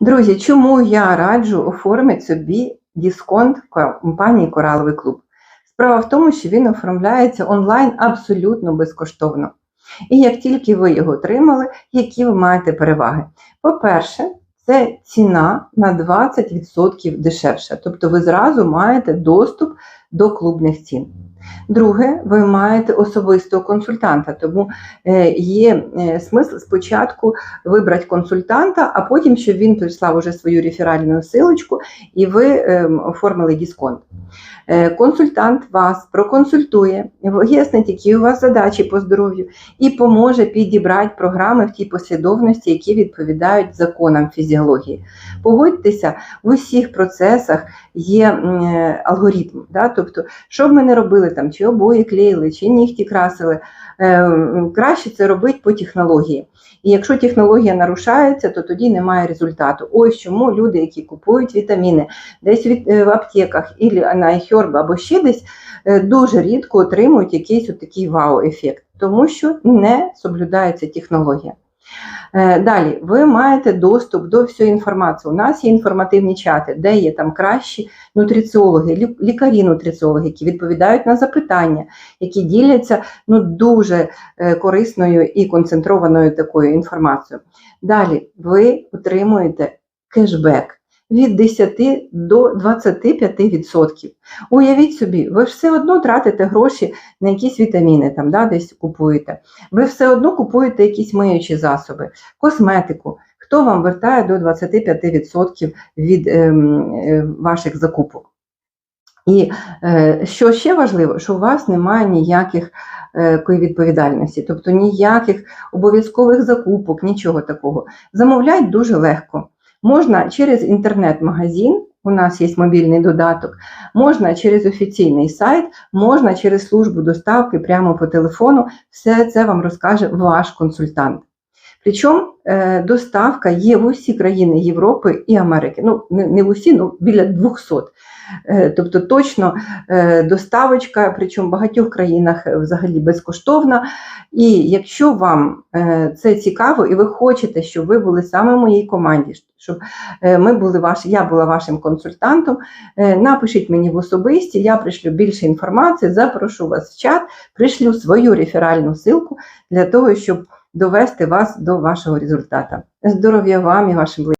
Друзі, чому я раджу оформити собі дисконт компанії Кораловий клуб? Справа в тому, що він оформляється онлайн абсолютно безкоштовно. І як тільки ви його отримали, які ви маєте переваги? По-перше, це ціна на 20% дешевша, тобто ви зразу маєте доступ до клубних цін. Друге, ви маєте особистого консультанта, тому е, є е, смисл спочатку вибрати консультанта, а потім, щоб він прислав уже свою реферальну силочку і ви ем, оформили дисконт. Е, Консультант вас проконсультує, вияснить, які у вас задачі по здоров'ю, і поможе підібрати програми в тій послідовності, які відповідають законам фізіології. Погодьтеся, в усіх процесах є алгоритм. Да? Тобто, що б ми не робили, там, чи обої клеїли, чи нігті красили, е, краще це робити по технології. І якщо технологія нарушається, то тоді немає результату. Ось чому люди, які купують вітаміни десь від, е, в аптеках, і на iHerb або ще десь, е, дуже рідко отримують якийсь от такий вау-ефект, тому що не соблюдається технологія. Е, Далі, ви маєте доступ до всієї інформації. У нас є інформативні чати, де є там кращі нутриціологи, лікарі-нутриціологи, які відповідають на запитання, які діляться ну, дуже е, корисною і концентрованою такою інформацією. Далі ви отримуєте кешбек від 10 до 25%. Уявіть собі, ви все одно тратите гроші на якісь вітаміни, там, да, десь купуєте. Ви все одно купуєте якісь миючі засоби, косметику. Хто вам вертає до 25% від ем, е, ваших закупок? І е, що ще важливо, що у вас немає ніяких е, відповідальності, тобто ніяких обов'язкових закупок, нічого такого. Замовляють дуже легко. Можна через інтернет-магазин, у нас є мобільний додаток, можна через офіційний сайт, можна через службу доставки прямо по телефону. Все це вам розкаже ваш консультант. Причому е, доставка є в усі країни Європи і Америки. Ну, не, в усі, ну біля 200. Е, Тобто точно е, доставочка, причому в багатьох країнах взагалі безкоштовна. І якщо вам це цікаво, і ви хочете, щоб ви були саме в моїй команді, щоб ми були ваші, я була вашим консультантом, напишіть мені в особисті, я пришлю більше інформації, запрошу вас в чат, пришлю свою реферальну ссылку для того, щоб довести вас до вашого результату. Здоров'я вам і вашим близьким.